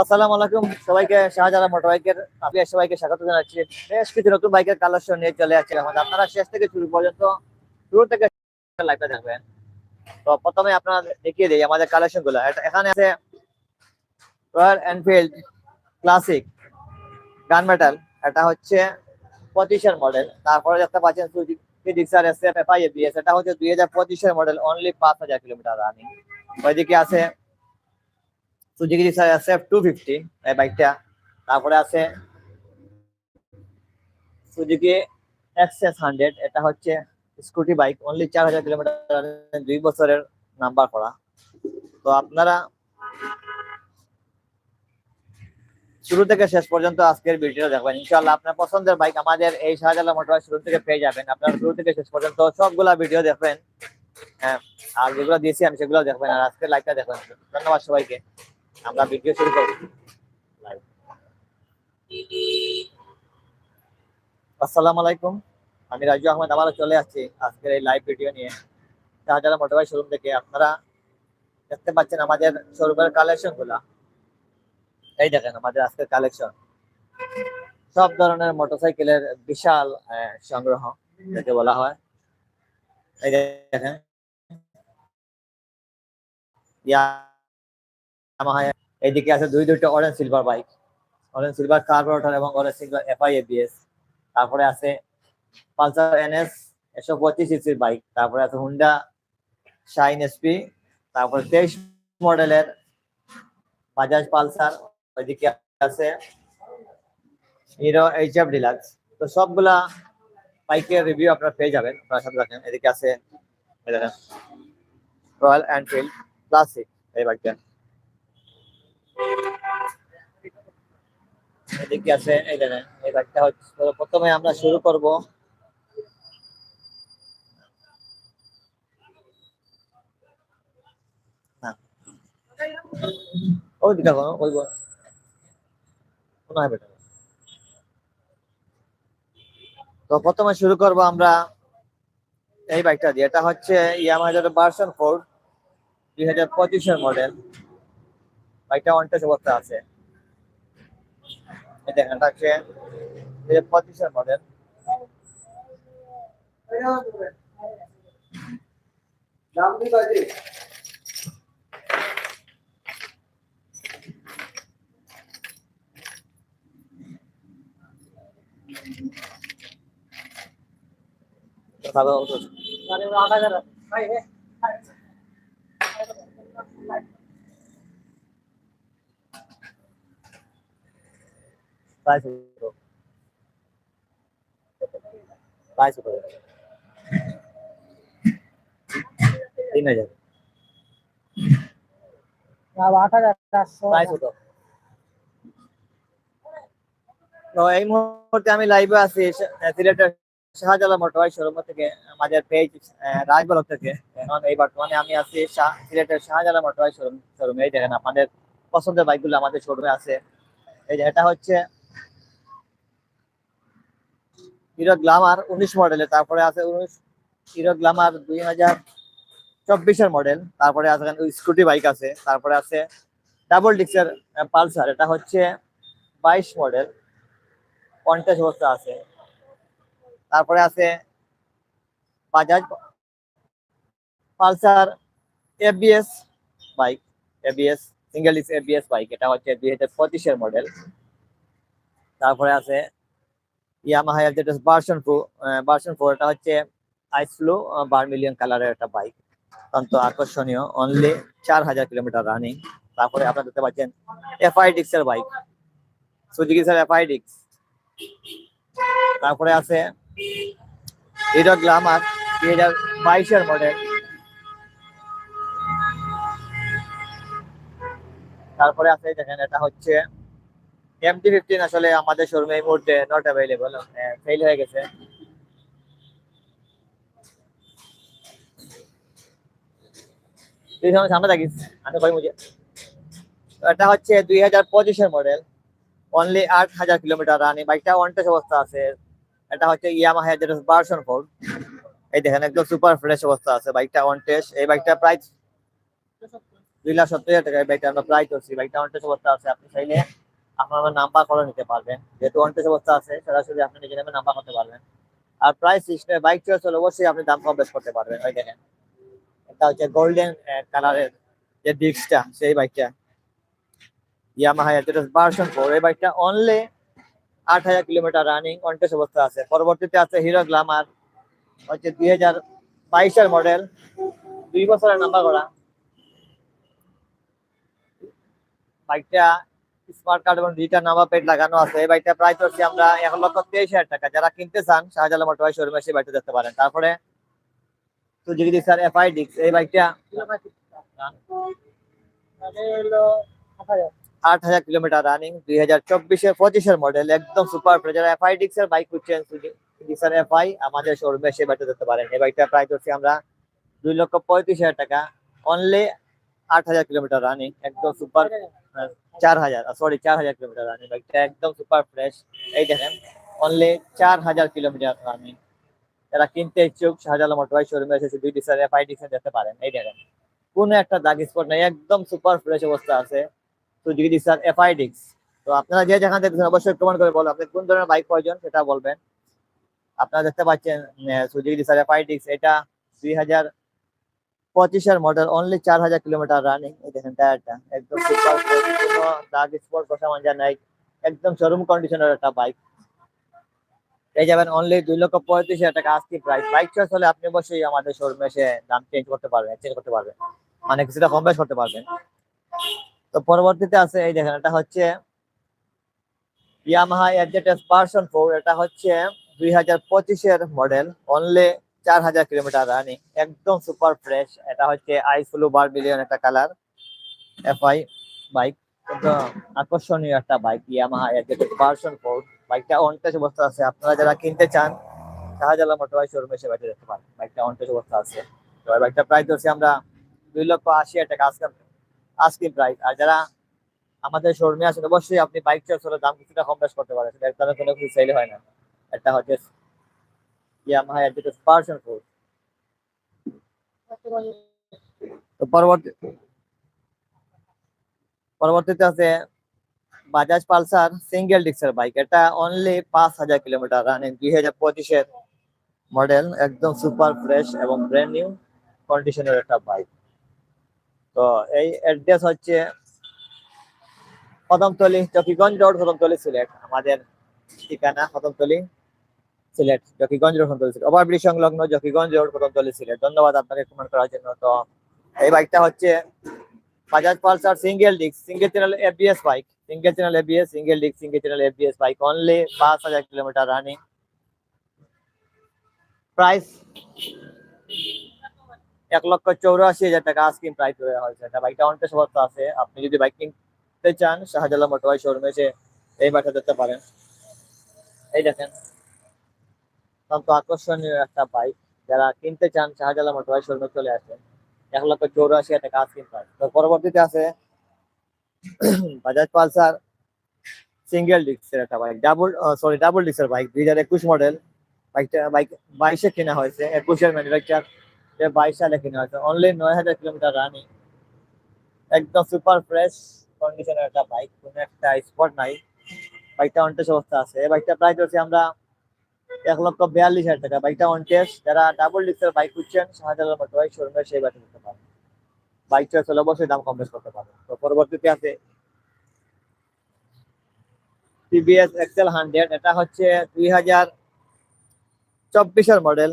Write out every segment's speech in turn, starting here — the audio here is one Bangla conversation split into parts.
আসসালামু আলাইকুম। সবাইকে শাহজালাল মোটর বাইকের আপনি সবাইকে স্বাগত জানাচ্ছি। বেশ কিছু নতুন বাইকের কালেকশন নিয়ে চলে আসছে আমাদের আপনারা শেষ থেকে শুরু পর্যন্ত, শুরু থেকে লাইভটা দেখবেন তো প্রথমে আপনারা দেখিয়ে দিই আমাদের কালেকশনগুলো এখানে আছে Royal Enfield classic gun metal এটা হচ্ছে পঁচিশের মডেল তারপরে দেখতে পাচ্ছেন ডিক্সার এস এফ এবিএস এটা হচ্ছে দুই হাজার পঁচিশের মডেল অনলি পাঁচ হাজার কিলোমিটার রানিং ওইদিকে আছে Suzuki S F two fifty এই বাইকটা তারপরে আছে সুজুকি এক্সএস হান্ড্রেড এটা হচ্ছে স্কুটি বাইক অনলি চার হাজার কিলোমিটার দুই বছরের নাম্বার করা। তো আপনারা শুরু থেকে শেষ পর্যন্ত আজকের ভিডিও দেখবেন। ইনশাআল্লাহ আপনার পছন্দের বাইক আমাদের এই শাহজালাল মোটর শুরু থেকে পেয়ে যাবেন। আপনারা শুরু থেকে শেষ পর্যন্ত সবগুলা ভিডিও দেখবেন। হ্যাঁ আর যেগুলো দিয়েছি আমি সেগুলো দেখবেন, আর আজকের লাইভটা দেখবেন। ধন্যবাদ সবাইকে। আমরা ভিডিও শুরু করব. আসসালামু আলাইকুম। আমি রাজু আহমেদ, আবারও চলে আসছি আজকের এই লাইভ ভিডিও নিয়ে। শাহজালাল মোটরবাই শোরুম থেকে আপনারা দেখতে পাচ্ছেন আমাদের শোরুমের কালেকশনগুলা। এই দেখেন আমাদের আজকের কালেকশন সব ধরনের মোটরসাইকেলের বিশাল সংগ্রহ যাকে বলা হয়। এই দেখেন। ইয়ামাহা এইদিকে আছে দুই দুইটা orange silver bike orange silver carburettor এবং অরেঞ্জ সিলভার এফআই এবিএস তারপরে আছে পালসার এনএস একশো পঁচিশ সিসির বাইক তারপরে আছে হুন্ডা শাইন এসপি তারপরে তেইশ মডেলের বাজাজ পালসার। ওইদিকে আছে হিরো এইচ এফ ডিলাক্স তো সবগুলা বাইকের রিভিউ আপনারা পেয়ে যাবেন। আপনারা সাথে রাখেন এদিকে আছে রয়্যাল এনফিল্ড ক্লাসিক এই বাইকটা এদিকে আছে, এই দেখেন, এই হচ্ছে প্রথমে আমরা শুরু করব। ওই দিকে ওই তো প্রথমে শুরু করব আমরা এই বাইকটা দিয়ে। এটা হচ্ছে ইয়ামাহার ভার্সন ফোর, দুই হাজার পঁচিশের মডেল বাইকটা অনটেস অবস্থা আছে। এই দেখেন হাজার পঁচিশের মডেল ভালো প্রাইস প্রাইস তিন হাজার আট হাজার চারশো প্রাইস কত তো এই মুহূর্তে আমি লাইভে আছি। সিলেটের শাহজালাল মোটরবাই শোরুম থেকে আমাদের পেজ রাজবলক থেকে। এখন এই বর্তমানে আমি আছি সিলেটের শাহজালাল মোটরবাই শোরুম শোরুমে এই দেখেন আপনাদের পছন্দের বাইকগুলো আমাদের শোরুমে আছে। এই যে এটা হচ্ছে হিরো গ্লামার উনিশ মডেলের তারপরে আছে উনিশ হিরো গ্লামার দুই হাজার চব্বিশের মডেল তারপরে আছে স্কুটি বাইক আছে, তারপরে আছে ডাবল ডিক্সের পালসার এটা হচ্ছে বাইশ মডেল পঞ্চাশ বস্তা আছে। তারপরে আছে Bajaj Pulsar ABS bike ABS single ডিক্স এবিএস বাইক এটা হচ্ছে দুই হাজার পঁচিশের মডেল তারপরে আছে ইয়ামাহা যেটা ভার্সন ফোর ভার্সন ফোর এটা হচ্ছে আইস ফ্লো বার মিলিয়ন কালারের একটা বাইক অত্যন্ত আকর্ষণীয়। অনলি চার হাজার কিলোমিটার রানিং তারপরে আপনারা দেখতে পাচ্ছেন এফআই ডিক্স এর বাইক সুজুকি স্যার এফআই ডিক্স তারপরে আছে হিরো গ্লামার দুই হাজার বাইশের মডেল তারপরে আছে দেখেন, এটা হচ্ছে এমটি ফিফটিন আসলে আমাদের শোরুমে এই মুহূর্তে নট অ্যাভেলেবল ফেল হয়ে গেছে। এটা দুই হাজার মডেল অনলি আট হাজার কিলোমিটার বাইকটা অবস্থা আছে। এটা হচ্ছে এই দেখেন, একদম সুপার ফ্রেশ অবস্থা আছে বাইকটা ওয়ান টেস্ট এই বাইকটা প্রাইস সত্তর হাজার টাকা আমরা প্রায় করছি বাইকটা অনটেস অবস্থা আছে, আপনি চাইলে আপনার নাম্বার করে নিতে পারবেন। যেহেতু অনটেস অবস্থা আছে, সরাসরি আপনি নিজের নামে নাম্বার করতে পারবেন। আর প্রাইস বাইক চয়েস হলে অবশ্যই আপনি দাম কম বেশ করতে পারবেন। ওই দেখেন, এটা হচ্ছে গোল্ডেন কালারের যে ডিস্কটা সেই বাইকটা ইয়ামাহা যেটা ভার্সন ফোর এই বাইকটা অনলি আট হাজার কিলোমিটার রানিং অনটেস অবস্থা আছে। পরবর্তীতে আছে হিরো গ্লামার হচ্ছে দুই হাজার বাইশের মডেল দুই বছরের নাম্বার করা। বাইকটা স্মার্ট কার্ড এবং ডিজিটাল নাম্বার প্লেট লাগানো আছে। এই বাইকটা প্রায় হচ্ছে আমরা এক লক্ষ তেইশ হাজার টাকা। যারা কিনতে চান, শাহজালাল মোটরবাই শোরুমে সেই দেখতে পারেন। তারপরে এফআই ডিক্স এই বাইকটা আট হাজার কিলোমিটার রানিং দুই হাজার চব্বিশের পঁচিশের মডেল একদম সুপার যারা এফআই ডিক্স এর বাইক খুঁজছেন ডিক্সার এফআই আমাদের শোরুমে সেই বাইকটা দেখতে পারেন। এই বাইকটা প্রায় আমরা দুই লক্ষ পঁয়ত্রিশ হাজার টাকা। অনলি আট হাজার কিলোমিটার রানিং একদম সুপার চার হাজার সরি চার হাজার কিলোমিটার রানিং বাইকটা একদম সুপার ফ্রেশ এই দেখেন অনলি চার হাজার কিলোমিটার রানিং যারা কিনতে ইচ্ছুক, শাহজালাল মোটরবাই শোরুমে এসেছে, দুই ডিক্সার এফআই ডিক্স দেখতে পারেন। এই দেখেন, কোনো একটা দাগ স্পট নেই, একদম সুপার ফ্রেশ অবস্থা আছে। তো সুজুকি ডিক্সার এফআই ডিক্স তো আপনারা যে যেখান থেকে অবশ্যই কমেন্ট করে বলুন, আপনি কোন ধরনের বাইক প্রয়োজন সেটা বলবেন। আপনারা দেখতে পাচ্ছেন সুজুকি ডিক্সার এফআই ডিক্স এটা দুই হাজার পঁচিশের মডেল অনলি চার হাজার কিলোমিটার রানিং এই দেখেন টায়ারটা একদম দাগ স্পট কষা মাঞ্জা নাই একদম শোরুম কন্ডিশনের একটা বাইক পেয়ে যাবেন অনলি দুই লক্ষ পঁয়ত্রিশ হাজার টাকা আজকে প্রাইস বাইক চয়েস হলে আপনি অবশ্যই আমাদের শোরুমে এসে দাম চেঞ্জ করতে পারবেন চেঞ্জ করতে পারবেন। মানে কিছুটা কম বেশ করতে পারবেন। তো পরবর্তীতে আছে, এই দেখেন, এটা হচ্ছে ইয়ামাহা এফজেডএস ভার্সন ফোর এটা হচ্ছে দুই হাজার পঁচিশের মডেল অনলি চার হাজার কিলোমিটার রানিং একদম সুপার ফ্রেশ এটা হচ্ছে আইস ব্লু বার বিলিয়ন একটা কালার এফআই বাইক আকর্ষণীয় একটা বাইক ইয়ামাহা ভার্সন ফোর বাইকটা অনটেজ অবস্থা আছে। আপনারা যারা কিনতে চান শাহজালাল মোটরবাই শোরুমে এসে বাইকটা দেখতে পারেন। বাইকটা অনটেজ অবস্থা আছে। বাইকটা প্রাইস ধরছি আমরা দুই লক্ষ আশি টাকা, আজকে আস্কিং প্রাইস আর যারা আমাদের শোরুমে আসেন অবশ্যই আপনি বাইক হলে দাম কিছুটা কম বেশ করতে পারেন। এর কোনো কিছু সেল হয় না। একটা হচ্ছে ইয়ামাহা যেটা পার্সন ফোর তো পরবর্তী পরবর্তীতে আছে বাজাজ পালসার সিঙ্গেল ডিক্সের বাইক এটা অনলি পাঁচ হাজার কিলোমিটার রানিং দুই হাজার পঁচিশের মডেল একদম সুপার ফ্রেশ এবং ব্র্যান্ড নিউ কন্ডিশনের একটা বাইক তো এই অ্যাড্রেস হচ্ছে কদমতলি চকিগঞ্জ রোড কদমতলি সিলেট আমাদের ঠিকানা কদমতলি সিলেট, জকিগঞ্জ রোড কদমতলি সিলেট ওভারব্রিজ সংলগ্ন জকিগঞ্জ রোড কদমতলি সিলেট। ধন্যবাদ আপনাকে কমেন্ট করার জন্য। তো এই বাইকটা হচ্ছে Bajaj Pulsar single disc single channel ABS bike single channel ABS single disc single channel ABS bike only পাঁচ হাজার কিলোমিটার রানিং প্রাইস এক লক্ষ চৌরাশি হাজার টাকা আস্কিং প্রাইস দেওয়া হয়েছে। এটা বাইকটা অনটেস অবস্থা আছে। আপনি যদি বাইক কিনতে চান, শাহজালাল মোটরবাই শোরুমে এসে এই বাইকটা দেখতে পারেন। এই দেখেন। অত্যন্ত আকর্ষণীয় একটা বাইক যারা কিনতে চান, শাহজালাল মোটরবাই শোরুমে চলে আসেন। এক লক্ষ চৌরাশি হাজার টাকা আস্কিং প্রাইস তো পরবর্তীতে আছে বাজাজ পালসার সিঙ্গেল ডিস্কের একটা বাইক ডাবল সরি ডাবল ডিস্কের বাইক দুই হাজার একুশ মডেল বাইকটা বাইক বাইশে কেনা হয়েছে। একুশের ম্যানুফ্যাকচার বাইশ সালে কেনা হয়েছে। অনলি নয় হাজার কিলোমিটার রানিং একদম সুপার ফ্রেশ কন্ডিশনের একটা বাইক কোনো একটা স্পট নাই। বাইকটা অনটেস অবস্থা আছে। এই বাইকটা প্রায় হচ্ছে আমরা এক লক্ষ বিয়াল্লিশ হাজার টাকা। বাইকটা অনটেস যারা ডাবল ডিস্কের বাইক খুঁজছেন, শাহজালাল মোটরবাই শোরুমে সেই বাইকটা নিতে পারেন বাইক চয়েস হলে অবশ্যই দাম কম বেশ করতে পারবেন তো পরবর্তীতে আছে টিভিএস এক্সেল হান্ড্রেড এটা হচ্ছে দুই হাজার চব্বিশের মডেল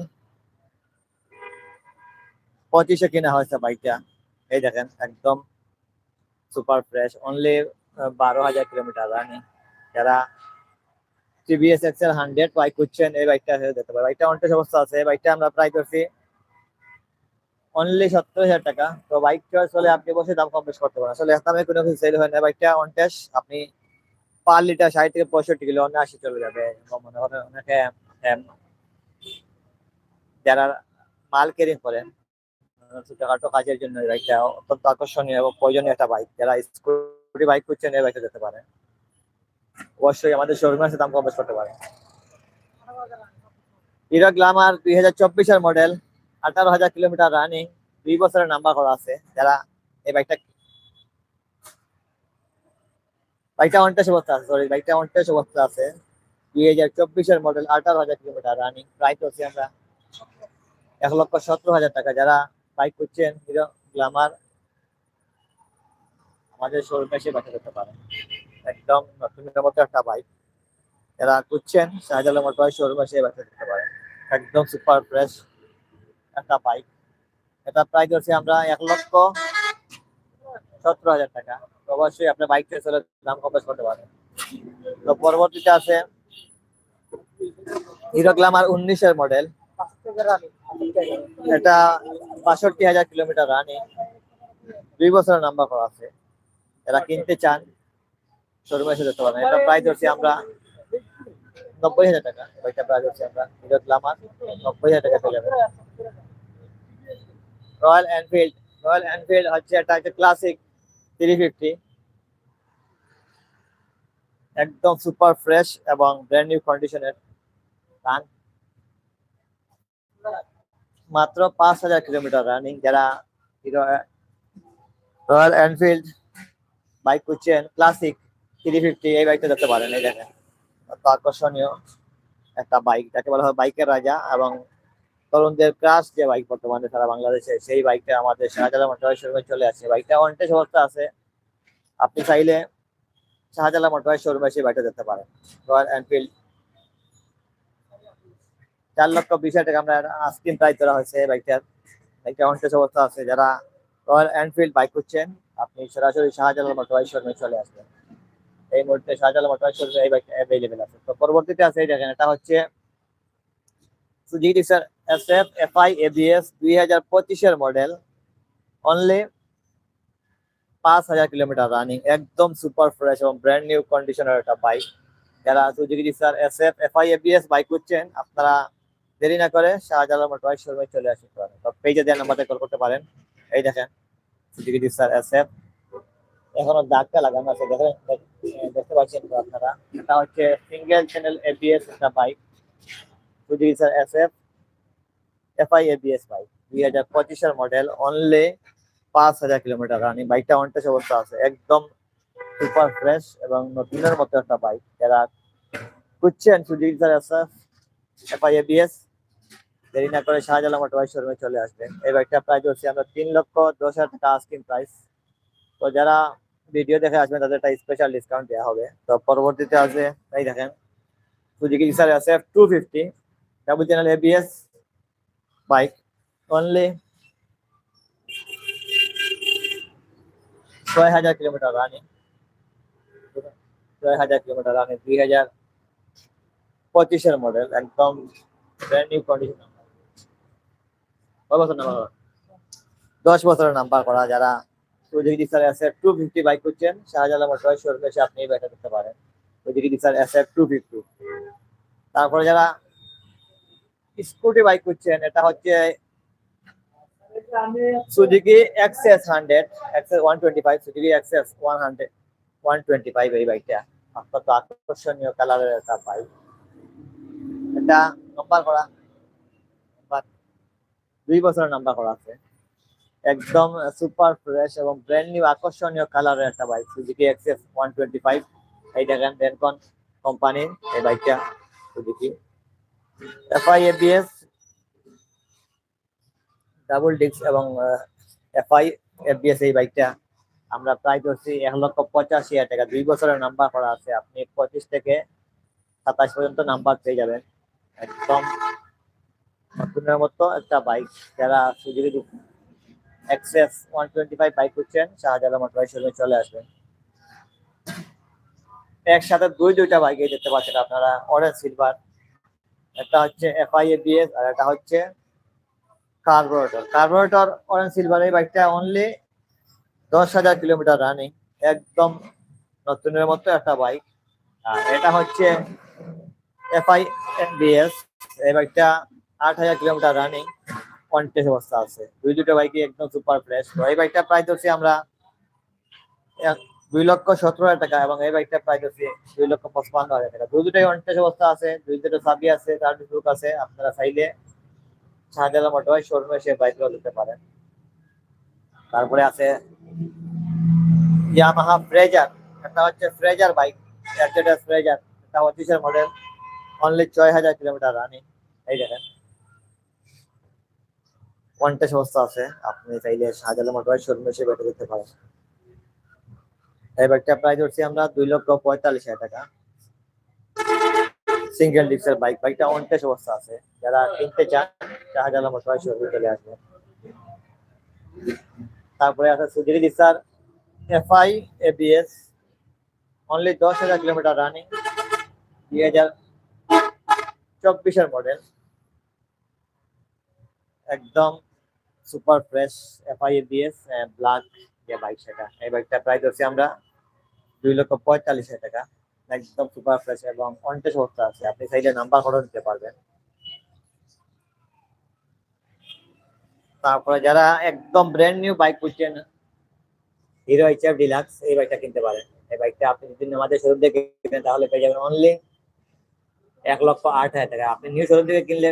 পঁচিশে কিনা হয়েছে বাইকটা এই দেখেন, একদম সুপার ফ্রেশ অনলি বারো হাজার কিলোমিটার রানিং যারা টিভিএস এক্সেল হান্ড্রেড বাইক খুঁজছেন এই বাইকটা বাইকটা অনটেস অবস্থা আছে। বাইকটা আমরা প্রায় করছি অনলি সত্তর হাজার টাকা। তো বাইক চয়েস হলে আপনি বসে দাম কম বেশ করতে পারেন। আসলে দামে কোনো কিছু সেল হয় না। বাইকটা অনটেস আপনি পার লিটার ষাট থেকে পঁয়ষট্টি কিলো, অন্য আশি চলে যাবে। মনে করেন অনেকে যারা মাল ক্যারিং করেন ছোটখাটো কাজের জন্য বাইকটা অত্যন্ত আকর্ষণীয় এবং প্রয়োজনীয় একটা বাইক যারা স্কুটি বাইক করছেন এই বাইকটা যেতে পারে। অবশ্যই আমাদের শোরুমে আছে দাম কম বেশ করতে পারে। হিরো গ্লামার দুই হাজার চব্বিশের মডেল আঠারো হাজার কিলোমিটার রানিং দুই বছরের নাম্বার করা আছে। যারা এই বাইকটা বাইকটা অনেকটা সুবস্থা আছে সরি বাইকটা অনেকটা সুবস্থা আছে। দুই হাজার চব্বিশের মডেল আঠারো হাজার কিলোমিটার রানিং প্রাইস হচ্ছে আমরা এক লক্ষ সতেরো হাজার টাকা। যারা বাইক করছেন হিরো গ্লামার আমাদের শোরুমে এসে বাইকটা করতে পারেন। একদম নতুনের মতো একটা বাইক যারা করছেন শাহজালাল মোটর শোরুমে এসে বাঁচা করতে পারেন একদম সুপার ফ্রেশ একটা বাইক এটা প্রাইস হচ্ছে আমরা এক লক্ষ সতেরো হাজার টাকা। অবশ্যই আপনার বাইক থেকে চলে দাম কম করতে পারেন। তো পরবর্তীতে আছে হিরো গ্লামার উনিশের মডেল এটা বাষট্টি হাজার কিলোমিটার রানিং দুই বছরের নাম্বার করা আছে। এরা কিনতে চান। শোরুমে এসে দেখতে পারেন এটা প্রাইস ধরছি আমরা নব্বই হাজার টাকা। ওইটা প্রাইস হচ্ছে আমরা। হিরো গ্লামার নব্বই হাজার টাকা পেয়ে রয়্যাল এনফিল্ড রয়্যাল এনফিল্ড হচ্ছে এটা হচ্ছে ক্লাসিক থ্রি ফিফটি একদম সুপার ফ্রেশ এবং ব্র্যান্ড নিউ কন্ডিশনের গান। মাত্র পাঁচ হাজার কিলোমিটার রানিং যারা হিরো রয়্যাল এনফিল্ড বাইক করছেন ক্লাসিক থ্রি ফিফটি এই বাইকটা দেখতে পারেন, এই দেখেন। কত আকর্ষণীয় একটা বাইক যাকে বলা হয় বাইকের রাজা এবং তরুণদের ক্রাশ যে বাইক বর্তমানে সারা বাংলাদেশে, সেই বাইকটা আমাদের শাহজালাল মোটর শোরুমে চলে আসে। বাইকটা অনটেস অবস্থা আছে। আপনি চাইলে শাহজালাল মোটর শোরুমে সেই বাইকটা যেতে পারেন। রয়্যাল এনফিল্ড চার লক্ষ বিশ হাজার টাকা আমরা আস্কিন প্রাইস ধরা হয়েছে বাইকটার বাইকটা অনটেস অবস্থা আছে। যারা রয়্যাল এনফিল্ড বাইক করছেন আপনি সরাসরি শাহজালাল মোটর শোরুমে চলে আসবেন। এই মুহূর্তে শাহজালাল মোটর শোরুমে এই বাইকটা অ্যাভেলেবেল আছে। তো পরবর্তীতে আছে এই দেখেন, এটা হচ্ছে এবিএস পঁচিশের মডেল অনলি পাঁচ হাজার কিলোমিটার রানিং একদম সুপার ফ্রেশ এবং ব্র্যান্ড নিউ কন্ডিশনের একটা বাইক যারা Suzuki sir S F F I ABS bike করছেন আপনারা দেরি না করে শাহজালাল মোটর চলে আসতে পারেন। তো পেজে দেওয়ার নাম্বারে কল করতে পারেন। এই দেখেন সুজুকি স্যার এস এফ এখনও দাগটা লাগানো আছে। দেখেন দেখতে পাচ্ছেন তো আপনারা? এটা হচ্ছে সিঙ্গেল চ্যানেল এবিএস একটা bike Suzuki sir S F FI ABS bike দুই হাজার পঁচিশের মডেল অনলি পাঁচ হাজার কিলোমিটার রানিং বাইকটা অনটেস অবস্থা আছে। একদম সুপার ফ্রেশ এবং নতুনের মতো একটা বাইক যারা খুঁজছেন Suzuki sir S F FI ABS দেরি না করে শাহজালাল মোটর শোরুমে চলে আসবেন। এই বাইকটা প্রাইস হচ্ছে আমরা তিন লক্ষ দশ হাজার টাকা আস্কিং প্রাইস তো যারা ভিডিও দেখে আসবেন, তাদের একটা স্পেশাল ডিসকাউন্ট দেওয়া হবে। তো পরবর্তীতে আছে এই দেখেন সুজুকি স্যার আছে two fifty double channel ABS bike only ছয় হাজার কিলোমিটার রানিং ছয় হাজার কিলোমিটার রানিং দুই হাজার পঁচিশের মডেল একদম ব্র্যান্ড নিউ কন্ডিশন বছর নাম্বার দশ বছরের নাম্বার করা, যারা সুজুকি স্যার আছে টু ফিফটি বাইক করছেন। শাহজালাল মোটর শোরুমে এসে আপনি বাইকটা দেখতে পারেন। সুজুকি স্যার আছে টু ফিফটি তারপরে যারা স্কুটি বাইক করছেন, এটা হচ্ছে Suzuki Access hundred Access one twenty five Suzuki Access one hundred one twenty five এই বাইকটা অত্যন্ত আকর্ষণীয় কালারের একটা বাইক এটা নাম্বার করা। দুই বছরের নাম্বার করা আছে। একদম সুপার ফ্রেশ এবং ব্র্যান্ড নিউ আকর্ষণীয় কালারের একটা bike Suzuki Access one twenty five এই দেখেন ডেনকন কোম্পানির এই বাইকটা Suzuki FI ABS double disc এবং এফআই এফবিএস এই বাইকটা আমরা প্রায় ধরছি এক লক্ষ পঁচাশি হাজার টাকা। দুই বছরের নাম্বার করা আছে। আপনি পঁচিশ থেকে সাতাশ পর্যন্ত নাম্বার পেয়ে যাবেন। একদম নতুনের মতো একটা বাইক যারা সুযোগ Access one twenty five bike করছেন শাহজালাল মোটর শোরুমে চলে আসবেন একসাথে দুই দুইটা বাইক দেখতে পাচ্ছেন আপনারা অরেঞ্জ সিলভার একটা হচ্ছে এফআই এবিএস আর একটা হচ্ছে কার্বোরেটর কার্বোরেটর অরেঞ্জ সিলভার এই বাইকটা অনলি দশ হাজার কিলোমিটার রানিং একদম নতুনের মতো একটা বাইক আর এটা হচ্ছে এফআই এবিএস এই বাইকটা আট হাজার কিলোমিটার রানিং কন্টেস অবস্থা আছে। দুই দুটো বাইকই একদম সুপার ফ্রেশ এই বাইকটা প্রাইস হচ্ছে আমরা দুই লক্ষ সতেরো হাজার টাকা এবং এই বাইকটা প্রাইস হচ্ছে দুই লক্ষ পঁচপান্ন হাজার টাকা। দুই দুটোই কন্টেস অবস্থা আছে, দুই দুটো চাবি আছে, তার বুক আছে। আপনারা চাইলে শাহজালাল মোটরবাই শোরুমে এসে বাইকগুলো নিতে পারেন। তারপরে আছে ইয়ামাহা ফ্রেজার একটা হচ্ছে ফ্রেজার বাইক ফ্রেজার এটা পঁচিশের মডেল অনলি ছয় হাজার কিলোমিটার রানিং এই দেখেন। পঞ্চাশ অবস্থা আছে। আপনি চাইলে শাহজালাল মোটর শোরুমে এসে বেটে দেখতে পারেন। এই বাইকটা প্রাইস ধরছি আমরা দুই লক্ষ পঁয়তাল্লিশ হাজার টাকা। সিঙ্গেল ডিস্কের বাইক বাইকটা অনটেস অবস্থা আছে। যারা কিনতে চান শাহজালাল মোটর শোরুমে চলে আসবে। তারপরে আছে সুজুকি ডিসার এফআই এবিএস অনলি দশ হাজার কিলোমিটার রানিং দুই হাজার চব্বিশের মডেল একদম super fresh FI ABS black যে বাইক সেটা, এই বাইকটা প্রায় ধরছি আমরা দুই লক্ষ পঁয়তাল্লিশ হাজার টাকা। একদম সুপার ফ্রেশ এবং অনটেস অবস্থা আছে। আপনি চাইলে নাম্বার করে নিতে পারবেন। তারপরে যারা একদম ব্র্যান্ড নিউ বাইক খুঁজছেন হিরো এইচএফ ডিলাক্স এই বাইকটা কিনতে পারেন। এই বাইকটা আপনি যদি আমাদের শোরুম থেকে কিনেন, তাহলে পেয়ে যাবেন অনলি এক লক্ষ আট হাজার টাকা। আপনি নিউ শোরুম থেকে কিনলে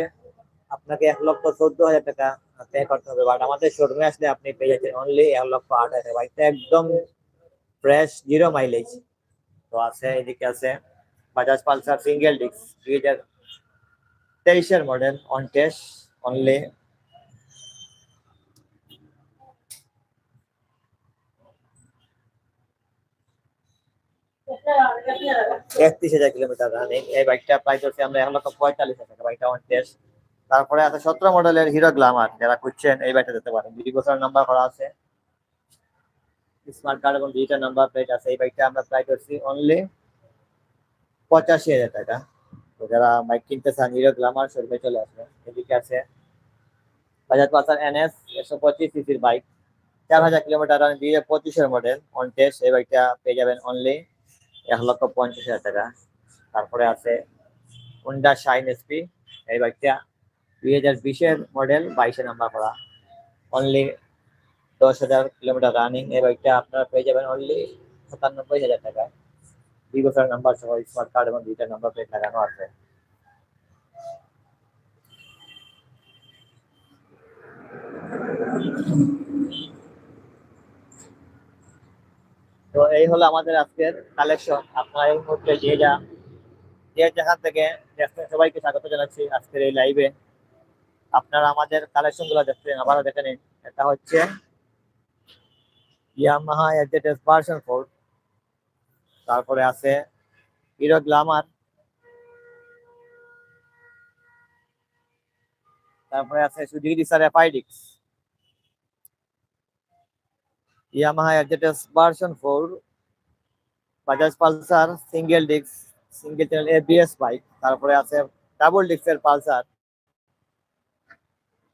আপনাকে এক লক্ষ চোদ্দ হাজার টাকা পে করতে হবে। বাট আমাদের শোরুমে আসলে আপনি পেয়ে যাচ্ছেন অনলি এক লক্ষ আট হাজার। বাইকটা একদম ফ্রেশ জিরো মাইলেজ তো আছে, এদিকে আছে। বাজাজ পালসার সিঙ্গেল ডিস্ক দুই হাজার তেইশের মডেল অন টেস্ট অনলি একত্রিশ হাজার কিলোমিটার রানিং এই বাইকটা প্রাইস হচ্ছে আমরা এক লক্ষ পঁয়তাল্লিশ হাজার বাইকটা অন টেস্ট তারপরে আছে সতেরো মডেলের হিরো গ্লামার যারা খুঁজছেন এই বাইকটা যেতে পারেন। দুই বছর নাম্বার করা আছে। স্মার্ট কার্ড এবং ডিজিটাল নাম্বার প্লেট আছে। এই বাইকটা আমরা প্রাইস করছি অনলি পঁচাশি হাজার টাকা। তো যারা বাইক কিনতে চান, হিরো গ্লামার শোরুমে চলে আসবে এদিকে আছে বাজাজ পালসার এনএস একশো পঁচিশ সিসির বাইক চার হাজার কিলোমিটার রান দুই হাজার পঁচিশের মডেল অন টেস্ট এই বাইকটা পেয়ে যাবেন অনলি এক লক্ষ পঞ্চাশ হাজার টাকা। তারপরে আছে হুন্ডা শাইন এসপি এই বাইকটা দুই হাজার বিশের মডেল বাইশে নাম্বার করা। অনলি দশ হাজার কিলোমিটার রানিং এই বাইকটা আপনারা পেয়ে যাবেন অনলি সাতানব্বই হাজার টাকায়। দুই বছর নাম্বার সহ স্মার্ট কার্ড এবং দুইটা নাম্বার প্লেট লাগানো আছে। তো এই হলো আমাদের আজকের কালেকশন আপনারা এই মুহূর্তে যে যা যে যেখান থেকে সবাইকে স্বাগত জানাচ্ছি আজকের এই লাইভে আপনারা আমাদের কালেকশনগুলো দেখছেন, আবারও দেখে নিন। এটা হচ্ছে ইয়ামাহা এজেটেস ভার্সন ফোর তারপরে আছে হিরো গ্লামার তারপরে আছে সুজুকি ডিসার এফআইডিক্স Yamaha এজেটেস version four Bajaj Pulsar single disc single channel ABS bike তারপরে আছে ডাবল ডিস্কের পালসার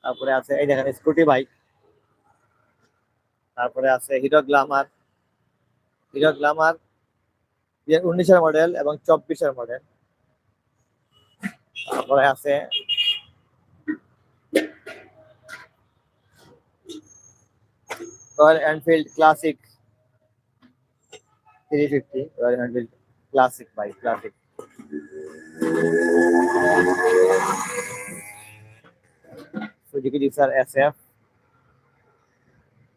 তারপরে আছে, এই দেখেন, স্কুটি বাইক। তারপরে আছে হিরো গ্লামার। হিরো গ্লামার উনিশের মডেল এবং চব্বিশের মডেল। তারপরে আছে Royal Enfield Classic three fifty Royal Enfield Classic bike Classic Suzuki ডিসার S F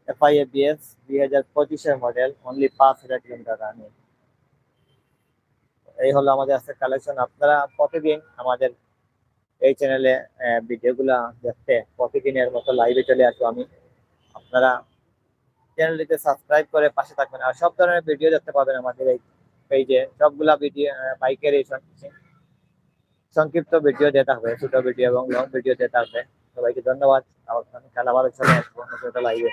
FI ABS দুই হাজার পঁচিশের মডেল অনলি পাঁচ হাজার কিলোমিটার রানিং এই হলো আমাদের আজকে কালেকশন আপনারা প্রতিদিন আমাদের এই চ্যানেলে ভিডিওগুলা দেখতে প্রতিদিনের মতো লাইভে চলে আসব আমি। আপনারা চ্যানেলটিতে সাবস্ক্রাইব করে পাশে থাকবেন। আর সব ধরনের ভিডিও দেখতে পাবেন আমাদের এই পেজে সবগুলা ভিডিও বাইকের এই সংক্ষিপ্ত ভিডিও দিয়ে থাকবে ছোট ভিডিও এবং লং ভিডিও দিয়ে থাকবে সবাইকে ধন্যবাদ। আমার খেলা ভালো চলে লাইভে